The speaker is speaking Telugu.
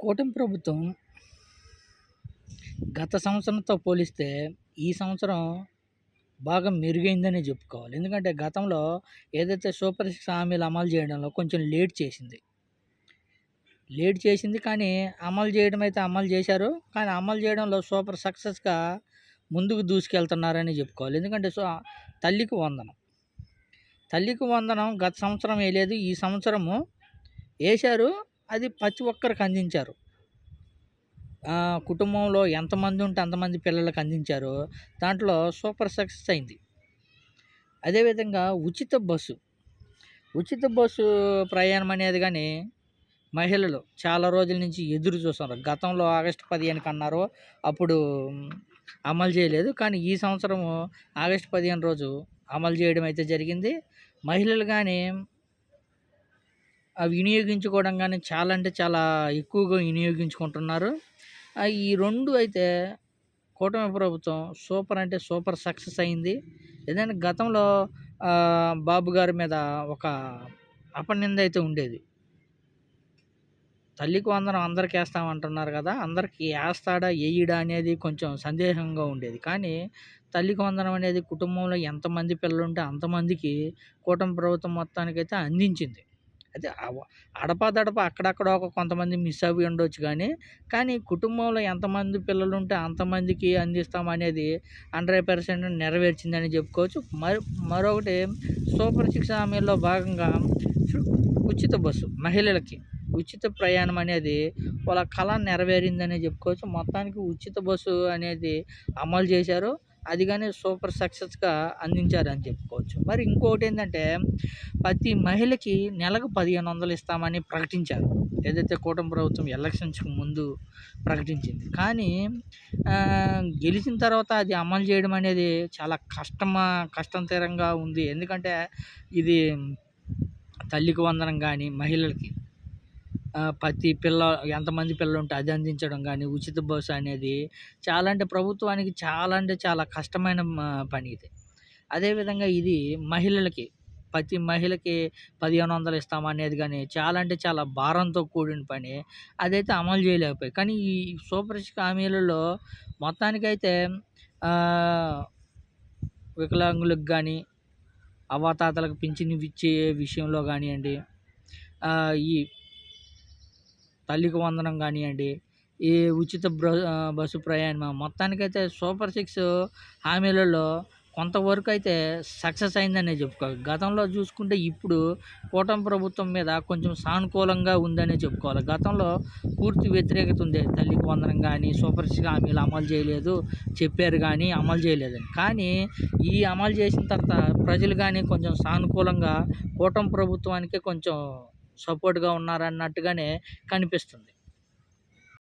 కూటమి ప్రభుత్వం గత సంవత్సరంతో పోలిస్తే ఈ సంవత్సరం బాగా మెరుగైందనే చెప్పుకోవాలి. ఎందుకంటే గతంలో ఏదైతే సూపర్ సిక్స్ హామీలు అమలు చేయడంలో కొంచెం లేట్ చేసింది. లేట్ చేసింది కానీ అమలు చేయడం అయితే అమలు చేశారు. కానీ అమలు చేయడంలో సూపర్ సక్సెస్గా ముందుకు దూసుకెళ్తున్నారని చెప్పుకోవాలి. ఎందుకంటే సో తల్లికి వందనం. తల్లికి వందనం గత సంవత్సరం వేయలేదు. ఈ సంవత్సరము వేశారు. అది ప్రతి ఒక్కరికి అందించారు. కుటుంబంలో ఎంతమంది ఉంటే అంతమంది పిల్లలకు అందించారు. దాంట్లో సూపర్ సక్సెస్ అయింది. అదేవిధంగా ఉచిత బస్సు. ఉచిత బస్సు ప్రయాణం అనేది కానీ మహిళలు చాలా రోజుల నుంచి ఎదురు చూస్తున్నారు. గతంలో ఆగస్టు పదిహేనుకి అన్నారు అప్పుడు అమలు చేయలేదు. కానీ ఈ సంవత్సరము ఆగస్టు పదిహేను రోజు అమలు చేయడం అయితే జరిగింది. మహిళలు కానీ వినియోగించుకోవడం కానీ చాలా అంటే చాలా ఎక్కువగా వినియోగించుకుంటున్నారు. ఈ రెండు అయితే కూటమి ప్రభుత్వం సూపర్ అంటే సూపర్ సక్సెస్ అయింది. ఏదైనా గతంలో బాబు గారి మీద ఒక అపనింద అయితే ఉండేది. తల్లికి వందనం అందరికి వేస్తామంటున్నారు కదా అందరికి వేస్తాడా వేయడా అనేది కొంచెం సందేహంగా ఉండేది. కానీ తల్లికి వందనం అనేది కుటుంబంలో ఎంతమంది పిల్లలు ఉంటే అంతమందికి కూటమి ప్రభుత్వం మొత్తానికైతే అందించింది. అది అవ- అడపాదడప అక్కడక్కడ ఒక కొంతమంది మిస్ అవి ఉండొచ్చు కానీ కానీ కుటుంబంలో ఎంతమంది పిల్లలు ఉంటే అంతమందికి అందిస్తాం అనేది హండ్రెడ్ పర్సెంట్ నెరవేర్చిందని చెప్పుకోవచ్చు. మరి మరొకటి సూపర్ సిక్స్ హామీల్లో భాగంగా ఉచిత బస్సు మహిళలకి ఉచిత ప్రయాణం అనేది వాళ్ళ కళ నెరవేరిందనే చెప్పుకోవచ్చు. మొత్తానికి ఉచిత బస్సు అనేది అమలు చేశారు. అది కానీ సూపర్ సక్సెస్గా అందించారు అని చెప్పుకోవచ్చు. మరి ఇంకొకటి ఏంటంటే ప్రతి మహిళకి నెలకు పదిహేను వందలు ఇస్తామని ప్రకటించారు. ఏదైతే కూటమి ప్రభుత్వం ఎలక్షన్స్కి ముందు ప్రకటించింది. కానీ గెలిచిన తర్వాత అది అమలు చేయడం అనేది చాలా కష్టమా కష్టతరంగా ఉంది. ఎందుకంటే ఇది తల్లికి వందనం కానీ మహిళలకి. ప్రతి పిల్ల ఎంతమంది పిల్లలు ఉంటే అది అందించడం కానీ ఉచిత బస్సు అనేది చాలా అంటే ప్రభుత్వానికి చాలా అంటే చాలా కష్టమైన పని ఇది. అదేవిధంగా ఇది మహిళలకి ప్రతి మహిళకి పదిహేను వందలు ఇస్తామనేది కానీ చాలా అంటే చాలా భారంతో కూడిన పని. అదైతే అమలు చేయలేకపోయి కానీ ఈ సూపర్ హామీలలో మొత్తానికైతే వికలాంగులకు కానీ అవాతాతలకు పింఛన్ ఇచ్చే విషయంలో కానివ్వండి ఈ తల్లికి వందనం కానివ్వండి ఈ ఉచిత బస్సు ప్రయాణం మొత్తానికైతే సూపర్ సిక్స్ హామీలలో కొంతవరకు అయితే సక్సెస్ అయిందనే చెప్పుకోవాలి. గతంలో చూసుకుంటే ఇప్పుడు కూటమి ప్రభుత్వం మీద కొంచెం సానుకూలంగా ఉందనే చెప్పుకోవాలి. గతంలో పూర్తి వ్యతిరేకత ఉంది. తల్లికి వందనం కానీ సూపర్ సిక్స్ హామీలు అమలు చేయలేదు చెప్పారు కానీ అమలు చేయలేదని. కానీ ఈ అమలు చేసిన తర్వాత ప్రజలు కానీ కొంచెం సానుకూలంగా కూటమి ప్రభుత్వానికి కొంచెం సపోర్ట్గా ఉన్నారన్నట్టుగానే కనిపిస్తుంది.